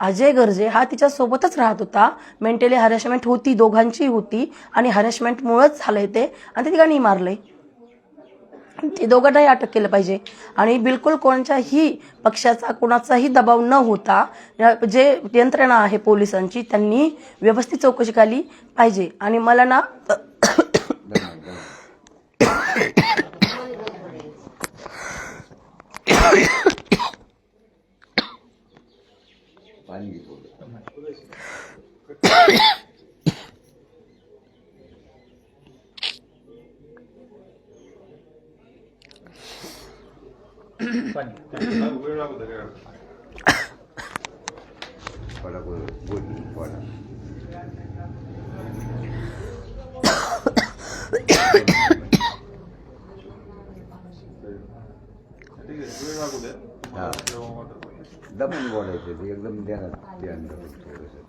अजय गर्जे हा तिच्या सोबतच राहत होता मेंटली हॅरेसमेंट होती दोघांची होती आणि हॅरेसमेंटमुळेच झालंय ते आणि ते तिघांनी मारलंय ते दोघांनाही अटक केलं पाहिजे आणि बिलकुल कोणत्याही पक्षाचा कोणाचाही दबाव न होता या- जे यंत्रणा आहे पोलिसांची त्यांनी व्यवस्थित चौकशी केली पाहिजे आणि मला ना 많이 믿어. para poder bueno para 되게 조용하고 내 영화가 दमून बोलायचं ते एकदम ध्यानात ध्यान राखून थोडंसं.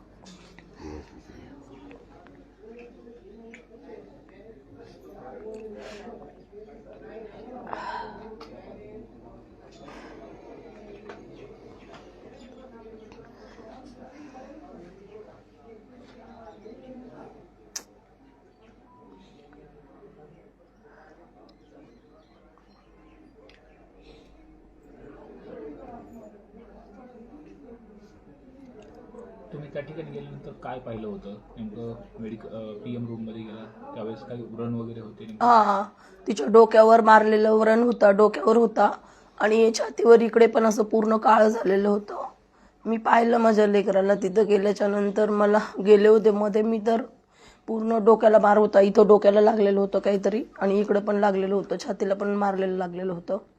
तुम्ही त्या ठिकाणी गेल्यानंतर काय पाहिलं होतं? नेमकं मेडिकल पी एम रूममध्ये गेला त्यावेळेस काही व्रण वगैरे होते नेमकं? हा तिच्या डोक्यावर मारलेलं वरण होता डोक्यावर होता. आणि छातीवर इकडे पण असं पूर्ण काळ झालेलं होतं. मी पाहिलं माझ्या लेकराला तिथं गेल्याच्यानंतर मला गेले होते. मध्ये मी तर पूर्ण डोक्याला मार होता. इथं डोक्याला लागलेलं होतं काहीतरी. आणि इकडं पण लागलेलं होतं. छातीला पण मारलेलं लागलेलं होतं.